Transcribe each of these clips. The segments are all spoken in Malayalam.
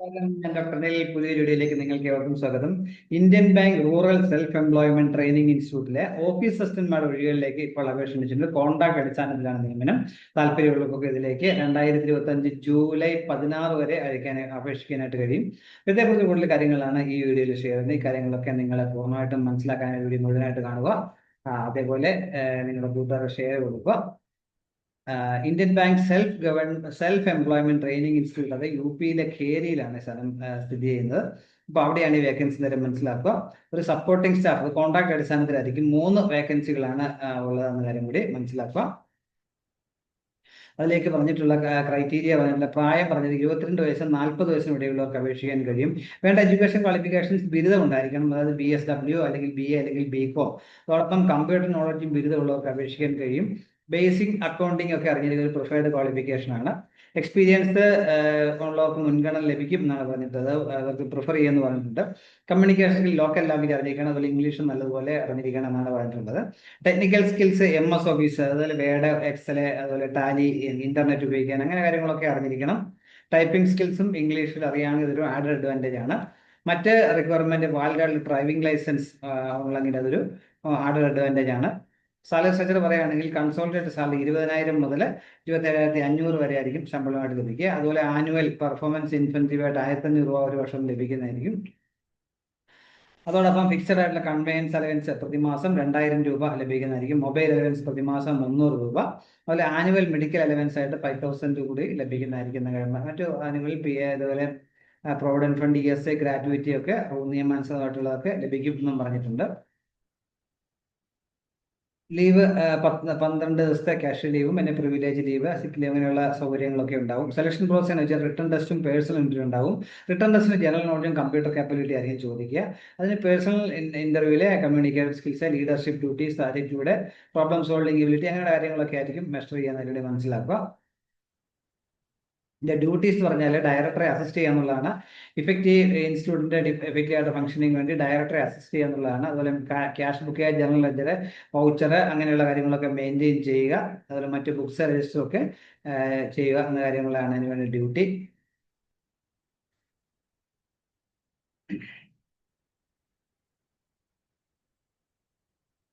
ഡോക്ടർ പുതിയ വീഡിയോയിലേക്ക് നിങ്ങൾക്ക് ഏവർക്കും സ്വാഗതം. Indian bank rural self employment training ഇൻസ്റ്റിറ്റ്യൂട്ടിലെ ഓഫീസ് അസിസ്റ്റന്റ്മാരുടെ വഴികളിലേക്ക് ഇപ്പോൾ അപേക്ഷ ക്ഷണിച്ചിട്ടുണ്ട് കോൺട്രാക്ട് അടിസ്ഥാനത്തിലാണ് നിയമനം. താല്പര്യമുള്ളവർക്കൊക്കെ ഇതിലേക്ക് രണ്ടായിരത്തി ഇരുപത്തി അഞ്ച് ജൂലൈ പതിനാറ് വരെ അയക്കാൻ അപേക്ഷിക്കാനായിട്ട് കഴിയും. ഇതേക്കുറിച്ച് കൂടുതൽ കാര്യങ്ങളാണ് ഈ വീഡിയോയിൽ ഷെയർ ചെയ്യുന്നത്. ഈ കാര്യങ്ങളൊക്കെ നിങ്ങളെ പൂർണമായിട്ടും മനസ്സിലാക്കാൻ വീഡിയോ മുഴുവനായിട്ട് കാണുക. അതേപോലെ നിങ്ങളുടെ കൂട്ടുകാരുടെ ഷെയർ കൊടുക്കുക. Indian bank self gov self employment training institute അത് യു പിയിലെ ഖേരിയിലാണ് സ്ഥലം സ്ഥിതി ചെയ്യുന്നത്. അപ്പോൾ അവിടെയാണ് ഈ വേക്കൻസി നേരം മനസ്സിലാക്കുക. ഒരു സപ്പോർട്ടിംഗ് സ്റ്റാഫ് കോൺട്രാക്ട് അടിസ്ഥാനത്തിലായിരിക്കും മൂന്ന് വേക്കൻസികളാണ് ഉള്ളതെന്ന കാര്യം കൂടി മനസ്സിലാക്കുക. അതിലേക്ക് പറഞ്ഞിട്ടുള്ള ക്രൈറ്റീരിയ പറഞ്ഞിട്ടുള്ള പ്രായം പറഞ്ഞത് ഇരുപത്തിരണ്ട് വയസ്സ് നാൽപ്പത് വയസ്സിന് ഇടയിലുള്ളവർക്ക് അപേക്ഷിക്കാൻ കഴിയും. വേണ്ട എഡ്യൂക്കേഷൻ ക്വാളിഫിക്കേഷൻസ് ബിരുദം ഉണ്ടായിരിക്കണം. അതായത് ബി എസ് ഡബ്ല്യു അല്ലെങ്കിൽ ബി എ അല്ലെങ്കിൽ ബി കോം അതോടൊപ്പം കമ്പ്യൂട്ടർ നോളജും ബിരുദമുള്ളവർക്ക് അപേക്ഷിക്കാൻ കഴിയും. ബേസിക് അക്കൗണ്ടിങ് ഒക്കെ അറിഞ്ഞിരിക്കുന്ന ഒരു പ്രിഫേർഡ് ക്വാളിഫിക്കേഷൻ ആണ്. എക്സ്പീരിയൻസ് ഉള്ളവർക്ക് മുൻഗണന ലഭിക്കും എന്നാണ് പറഞ്ഞിട്ടത് അവർക്ക് പ്രിഫർ ചെയ്യുമെന്ന് പറഞ്ഞിട്ടുണ്ട്. കമ്മ്യൂണിക്കേഷനിൽ ലോക്കൽ ലാംഗ്വേജ് അറിഞ്ഞിരിക്കണം അതുപോലെ ഇംഗ്ലീഷും നല്ലതുപോലെ അറിഞ്ഞിരിക്കണം എന്നാണ് പറഞ്ഞിട്ടുള്ളത്. Technical skills M S office അതുപോലെ വേഡ് എക്സൽ അതുപോലെ ടാലി ഇന്റർനെറ്റ് ഉപയോഗിക്കാൻ അങ്ങനെ കാര്യങ്ങളൊക്കെ അറിഞ്ഞിരിക്കണം. ടൈപ്പിംഗ് സ്കിൽസും ഇംഗ്ലീഷിൽ അറിയാമെങ്കിൽ ഇതൊരു ആഡ് അഡ്വാന്റേജ് ആണ്. മറ്റ് റിക്വയർമെന്റ് വാലിഡ് ഡ്രൈവിംഗ് ലൈസൻസ് ഉള്ളെങ്കിൽ അതൊരു ആഡ് അഡ്വാന്റേജ് ആണ്. സാലറി സ്ട്രക്ചർ പറയുകയാണെങ്കിൽ കൺസോൾട്ടേറ്റ് സാലറി ഇരുപതിനായിരം മുതൽ ഇരുപത്തേഴായിരത്തി അഞ്ഞൂറ് വരെ ആയിരിക്കും ശമ്പളമായിട്ട് ലഭിക്കുക. അതുപോലെ ആനുവൽ പെർഫോമൻസ് ഇൻസെന്റീവ് ആയിട്ട് ആയിരത്തഞ്ഞൂറ് രൂപ ഒരു വർഷം ലഭിക്കുന്നതായിരിക്കും. അതോടൊപ്പം ഫിക്സഡ് ആയിട്ടുള്ള കൺവെയൻസ് അലവൻസ് പ്രതിമാസം രണ്ടായിരം രൂപ ലഭിക്കുന്നതായിരിക്കും. മൊബൈൽ അലവൻസ് പ്രതിമാസം മുന്നൂറ് രൂപ. അതുപോലെ ആനുവൽ മെഡിക്കൽ അലവൻസ് ആയിട്ട് ഫൈവ് തൗസൻഡ് കൂടി ലഭിക്കുന്നതായിരിക്കും മറ്റു ആനുവൽ പി എ അതുപോലെ provident fund E S A gratuity ഒക്കെ നിയമാനുസൃതമായിട്ടുള്ളതൊക്കെ ലഭിക്കും എന്നും പറഞ്ഞിട്ടുണ്ട്. ലീവ് പന്ത്രണ്ട് ദിവസത്തെ ക്യാഷ് ലീവും പിന്നെ പ്രിവിലേജ് ലീവ് സിക്ക് ലീവ് അങ്ങനെയുള്ള സൗകര്യങ്ങളൊക്കെ ഉണ്ടാവും. സെലക്ഷൻ പ്രോസസ് എന്ന് വെച്ചാൽ റിട്ടേൺ ടെസ്റ്റും പേഴ്സണൽ ഇന്റർവ്യൂ ഉണ്ടാവും. റിട്ടേൺ ടെസ്റ്റിന് ജനറൽ നോളജും കമ്പ്യൂട്ടർ കാപ്പബിലിറ്റി ആയിരിക്കും ചോദിക്കുക. അതിന് personal ഇന്റർവ്യൂവിലെ communication skills leadership duties attitude problem solving ability അങ്ങനെയുള്ള കാര്യങ്ങളൊക്കെ ആയിരിക്കും മെഷർ ചെയ്യാൻ അതിലൂടെ മനസ്സിലാക്കുക. ഡ്യൂട്ടീസ് എന്ന് പറഞ്ഞാൽ ഡയറക്ടറെ അസിസ്റ്റ് ചെയ്യുക എന്നുള്ളതാണ്. ഇഫക്റ്റീവ് ഇൻസ്റ്റിറ്റ്യൂട്ടിന്റെ എഫക്റ്റീവ് ആയിട്ട് ഫംഗ്ഷനിങ് വേണ്ടി ഡയറക്ടറെ അസിസ്റ്റ് ചെയ്യുക എന്നുള്ളതാണ്. അതുപോലെ cash book general ledger voucher അങ്ങനെയുള്ള കാര്യങ്ങളൊക്കെ മെയിന്റെയിൻ ചെയ്യുക. അതുപോലെ മറ്റ് ബുക്സ് രജിസ്റ്റർ ഒക്കെ ചെയ്യുക എന്ന കാര്യങ്ങളാണ് അതിന് വേണ്ടി ഡ്യൂട്ടി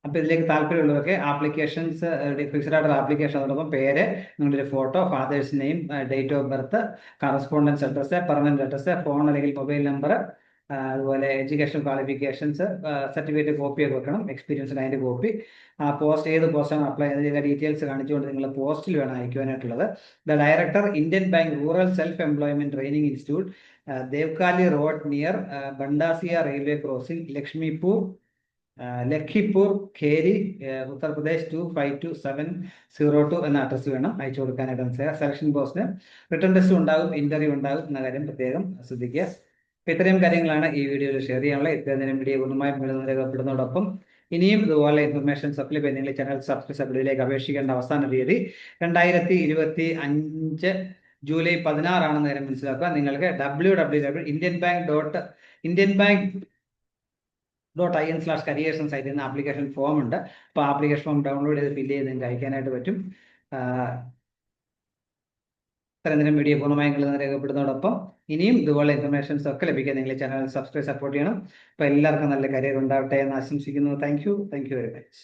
അപ്പോൾ ഇതിലേക്ക് താല്പര്യമുള്ളവർക്ക് ആപ്ലിക്കേഷൻസ് ഫിക്സഡ് ആയിട്ടുള്ള ആപ്ലിക്കേഷൻ അതോടൊപ്പം പേര് നിങ്ങളുടെ photo father's name date of birth correspondence address permanent address phone അല്ലെങ്കിൽ മൊബൈൽ നമ്പർ അതുപോലെ എഡ്യൂക്കേഷൻ ക്വാളിഫിക്കേഷൻസ് സർട്ടിഫിക്കറ്റ് കോപ്പി ഒക്കെ വെക്കണം എക്സ്പീരിയൻസ് അതിന്റെ കോപ്പി ആ പോസ്റ്റ് ഏത് പോസ്റ്റാണ് അപ്ലൈ ചെയ്ത ഡീറ്റെയിൽസ് കാണിച്ചുകൊണ്ട് നിങ്ങൾ പോസ്റ്റിൽ വേണം അയക്കുവാനായിട്ടുള്ളത്. The director Indian bank rural self employment training institute Devkali road near Bandasia railway crossing Lakshmipur Lakhipur Kheri Uttar Pradesh two five two seven zero two എന്ന അഡ്രസ്സ് വേണം. അയച്ചു കൊടുക്കാനായിട്ട് മനസ്സിലാക്കുക സെലക്ഷൻ പോസ്റ്റിന് റിട്ടേൺ ടെസ്റ്റ് ഉണ്ടാകും ഇന്റർവ്യൂ ഉണ്ടാകും എന്ന കാര്യം പ്രത്യേകം ശ്രദ്ധിക്കുക. അപ്പൊ ഇത്രയും കാര്യങ്ങളാണ് ഈ വീഡിയോയിൽ ഷെയർ ചെയ്യാനുള്ള ഇത്രയും നേരം വീഡിയോ പൂർണമായും രേഖപ്പെടുന്നതോടൊപ്പം ഇനിയും ഇതുപോലെ ഇൻഫർമേഷൻ സപ്ലൈ ചെയ്യുന്ന ചാനൽ സബ്സ്ക്രൈബ് സപ്ലൈയിലേക്ക് അപേക്ഷിക്കേണ്ട അവസാന തീയതി രണ്ടായിരത്തി ഇരുപത്തി അഞ്ച് ജൂലൈ പതിനാറാണെന്ന് നേരം മനസ്സിലാക്കുക. നിങ്ങൾക്ക് W W W Indian bank dot Indian bank dot I N slash careers എന്ന സൈറ്റിൽ നിന്ന് ആപ്ലിക്കേഷൻ ഫോം ഉണ്ട് അപ്പോൾ ആപ്ലിക്കേഷൻ ഫോം ഡൗൺലോഡ് ചെയ്ത് ഫില്ല് ചെയ്ത് അയക്കാനായിട്ട് പറ്റും. ഇത്രയും നേരം വീഡിയോ പൂർണമായും കളന്ന് രേഖപ്പെടുന്നതോടൊപ്പം ഇനിയും ഇതുപോലെ ഇൻഫർമേഷൻസ് ഒക്കെ ലഭിക്കാൻ നിങ്ങൾ ചാനൽ സബ്സ്ക്രൈബ് സപ്പോർട്ട് ചെയ്യണം. അപ്പോൾ എല്ലാവർക്കും നല്ല കരിയർ ഉണ്ടാവട്ടെ എന്ന് ആശംസിക്കുന്നു. Thank you thank you very much